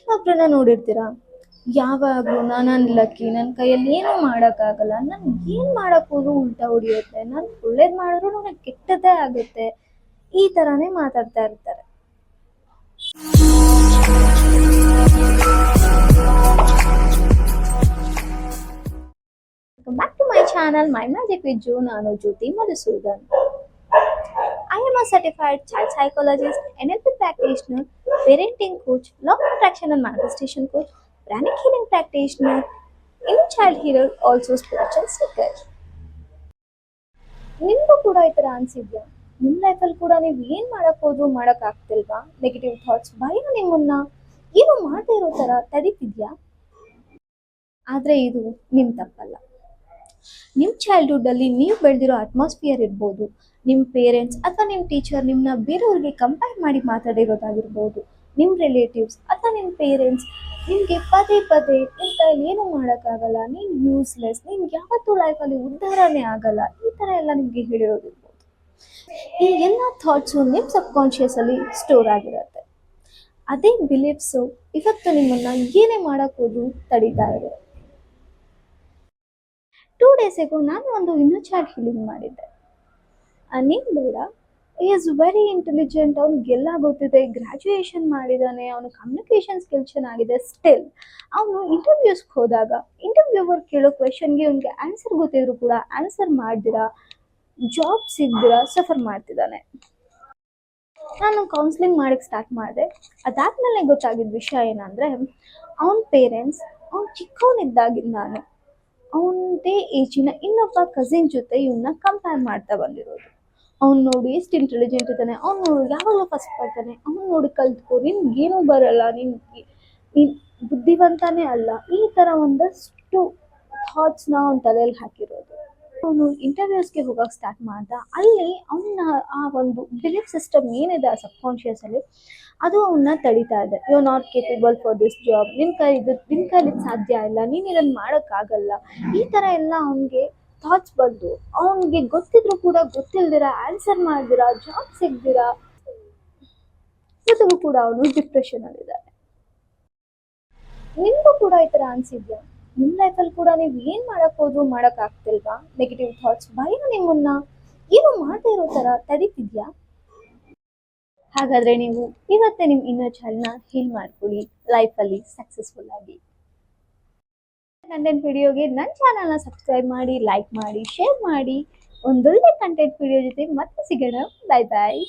ನೀವೊಬ್ರನ್ನ ನೋಡಿರ್ತೀರಾ? ಯಾವಾಗಲೂ ನಾನು ಲಕ್ಕಿ ನನ್ನ ಕೈಯಲ್ಲಿ ಏನೂ ಮಾಡೋಕ್ಕಾಗಲ್ಲ. ನಾನು ಏನು ಮಾಡಕ್ ಹೋದ್ರು ಉಲ್ಟಾ ಹೊಡಿಯುತ್ತೆ. ನಾನು ಒಳ್ಳೇದು ಮಾಡಿದ್ರು ನನಗೆ ಕೆಟ್ಟದ್ದೇ ಆಗುತ್ತೆ. ಈ ಥರನೇ ಮಾತಾಡ್ತಾ ಇರ್ತಾರೆ. Back to my channel my magic with Ju ನಾನು Jyothi Madhusudan. I am a certified child psychologist N L P parenting coach, coach long attraction and manifestation coach pranic healing practitioner inner child healer also spiritual seeker ನಿಮಗೂ ಕೂಡ ಈ ಥರ ಅನ್ಸಿದ್ಯಾ? ನಿಮ್ಮ ಲೈಫಲ್ಲಿ ಕೂಡ ನೀವು ಏನು ಮಾಡಕ್ ಹೋದ್ರು ಮಾಡಕ್ ಆಗ್ತಿಲ್ವಾ? ನೆಗೆಟಿವ್ ಥಾಟ್ಸ್ ಭಯ ನಿಮ್ಮನ್ನ ಏನು ಮಾಡದೇ ಇರೋ ಥರ ತಡೀತಿದ್ಯಾ? ಆದರೆ ಇದು ನಿಮ್ಮ ತಪ್ಪಲ್ಲ. ನಿಮ್ಮ ಚೈಲ್ಡ್ಹುಡ್ಡಲ್ಲಿ ನೀವು ಬೆಳೆದಿರೋ ಅಟ್ಮಾಸ್ಫಿಯರ್ ಇರ್ಬೋದು. ನಿಮ್ಮ ಪೇರೆಂಟ್ಸ್ ಅಥವಾ ನಿಮ್ಮ ಟೀಚರ್ ನಿಮ್ಮನ್ನ ಬೇರೆಯವ್ರಿಗೆ ಕಂಪೇರ್ ಮಾಡಿ ಮಾತಾಡಿರೋದಾಗಿರ್ಬೋದು. ನಿಮ್ಮ ರಿಲೇಟಿವ್ಸ್ ಅಥವಾ ನಿಮ್ಮ ಪೇರೆಂಟ್ಸ್ ನಿಮಗೆ ಪದೇ ಪದೇ ಇಂತ ಏನು ಏನೂ ಮಾಡೋಕ್ಕಾಗಲ್ಲ. ನೀನು ಯೂಸ್ಲೆಸ್ ನಿನ್ಗೆ ಯಾವತ್ತೂ ಲೈಫಲ್ಲಿ ಉದ್ಧಾರನೇ ಆಗಲ್ಲ. ಈ ಥರ ಎಲ್ಲ ನಿಮಗೆ ಹೇಳಿರೋದಿರ್ಬೋದು. ಈ ಎಲ್ಲ ಥಾಟ್ಸು ನಿಮ್ಮ ಸಬ್ಕಾನ್ಷಿಯಸಲ್ಲಿ ಸ್ಟೋರ್ ಆಗಿರುತ್ತೆ. ಅದೇ ಬಿಲೀಫ್ಸು ಇವತ್ತು ನಿಮ್ಮನ್ನು ಏನೇ ಮಾಡೋಕ್ಕೋದು ತಡೀತಾ ಇದೆ. ಟೂ ಡೇಸಿಗೂ ನಾನು ಒಂದು ಇನ್ನೂ ಚಾರ್ಟ್ ಹೀಲಿಂಗ್ ಮಾಡಿದ್ದೆ. ನೀನು ಬೇಡ. ಈಸ್ ವೆರಿ ಇಂಟೆಲಿಜೆಂಟ್ ಅವ್ನಿಗೆಲ್ಲ ಗೊತ್ತಿದೆ ಗ್ರ್ಯಾಜುಯೇಷನ್ ಮಾಡಿದ್ದಾನೆ ಅವನ ಕಮ್ಯುನಿಕೇಷನ್ ಸ್ಕಿಲ್ ಚೆನ್ನಾಗಿದೆ. ಸ್ಟಿಲ್ ಅವನು ಇಂಟರ್ವ್ಯೂಸ್ಗೆ ಹೋದಾಗ ಇಂಟರ್ವ್ಯೂವರ್ ಕೇಳೋ ಕ್ವೆಶನ್ಗೆ ಅವನಿಗೆ ಆನ್ಸರ್ ಗೊತ್ತಿದ್ರು ಕೂಡ ಆನ್ಸರ್ ಮಾಡ್ದಿರಾ ಜಾಬ್ ಸಿಗ್ದಿರಾ ಸಫರ್ ಮಾಡ್ತಿದ್ದಾನೆ ನಾನು ಕೌನ್ಸಿಲಿಂಗ್ ಮಾಡಕ್ಕೆ ಸ್ಟಾರ್ಟ್ ಮಾಡಿದೆ. ಅದಾದ್ಮೇಲೆ ಗೊತ್ತಾಗಿದ್ದ ವಿಷಯ ಏನಂದರೆ, ಅವನ ಪೇರೆಂಟ್ಸ್ ಅವ್ನು ನಾನು ಅವನದೇ ಏಜಿನ ಇನ್ನೊಬ್ಬ ಕಸಿನ್ ಜೊತೆ ಇವನ್ನ ಕಂಪೇರ್ ಮಾಡ್ತಾ ಬಂದಿರೋದು. ಅವ್ನು ನೋಡಿ ಎಷ್ಟು ಇಂಟೆಲಿಜೆಂಟ್ ಇದ್ದಾನೆ. ಅವ್ನು ನೋಡಿ ಯಾವಾಗಲೂ ಫಸ್ಟ್ ಬರ್ತಾನೆ ಅವ್ನು ನೋಡಿ ಕಲ್ತ್ಕೊ ನಿನ್ಗೇನು ಬರಲ್ಲ ನಿನ್ ನೀನು ಬುದ್ಧಿವಂತನೇ ಅಲ್ಲ. ಈ ಥರ ಒಂದಷ್ಟು ಥಾಟ್ಸ್ನ ಅವ್ನ ತಲೆಯಲ್ಲಿ ಹಾಕಿರೋದು. ಅವನು ಇಂಟರ್ವ್ಯೂಸ್ಗೆ ಹೋಗೋಕೆ ಸ್ಟಾರ್ಟ್ ಮಾಡ್ದ. ಅಲ್ಲಿ ಅವನ ಆ ಒಂದು ಬಿಲೀಫ್ ಸಿಸ್ಟಮ್ ಏನಿದೆ ಆ ಸಬ್ಕಾನ್ಷಿಯಸಲ್ಲಿ ಅದು ಅವನ್ನ ತಡೀತಾ ಇದೆ. You not capable for this job ನಿನ್ನ ಕೈ ಇದು ನಿನ್ನ ಕೈಲಿ ಸಾಧ್ಯ ಇಲ್ಲ. ನೀನು ಇದನ್ನು ಮಾಡೋಕ್ಕಾಗಲ್ಲ. ಈ ಥರ ಎಲ್ಲ ಅವನಿಗೆ ಥಾಟ್ಸ್ ಬಂದು, ಅವನಿಗೆ ಗೊತ್ತಿದ್ರು ಕೂಡ ಗೊತ್ತಿಲ್ದಿರ ಆನ್ಸರ್ ಮಾಡಿದಿರಾ ಜಾಬ್ ಸಿಗ್ದಿರ ಇವತ್ತಿಗೂ ಕೂಡ ಅವನು ಡಿಪ್ರೆಷನ್ ಅಲ್ಲಿದ್ದಾನೆ. ನಿಮಗೂ ಕೂಡ ಈ ಥರ ಅನ್ಸಿದ್ಯಾ? ನಿಮ್ಮ ಲೈಫಲ್ಲಿ ಕೂಡ ನೀವು ಏನು ಮಾಡಕ್ ಹೋದ್ರು ಮಾಡಕ್ ಆಗ್ತಿಲ್ವಾ? ನೆಗೆಟಿವ್ ಥಾಟ್ಸ್ ಭಯ ನಿಮ್ಮನ್ನ ಏನು ಮಾಡದೇ ಇರೋ ಥರ ತಡೀತಿದ್ಯಾ? ಹಾಗಾದ್ರೆ ನೀವು ಇವತ್ತೇ ನಿಮ್ಮ ಇನ್ನರ್ ಚೈಲ್ಡ್ನ ಹೀಲ್ ಮಾಡ್ಕೊಳ್ಳಿ. ಲೈಫಲ್ಲಿ ಸಕ್ಸಸ್ಫುಲ್ ಆಗಿ. ಕಂಟೆಂಟ್ ವಿಡಿಯೋಗೆ ನನ್ನ ಚಾನಲ್ನ ಸಬ್ಸ್ಕ್ರೈಬ್ ಮಾಡಿ ಲೈಕ್ ಮಾಡಿ ಶೇರ್ ಮಾಡಿ. ಒಂದೊಳ್ಳೆ ಕಂಟೆಂಟ್ ವಿಡಿಯೋ ಜೊತೆ ಮತ್ತೆ ಸಿಗೋಣ. ಬಾಯ್ ಬಾಯ್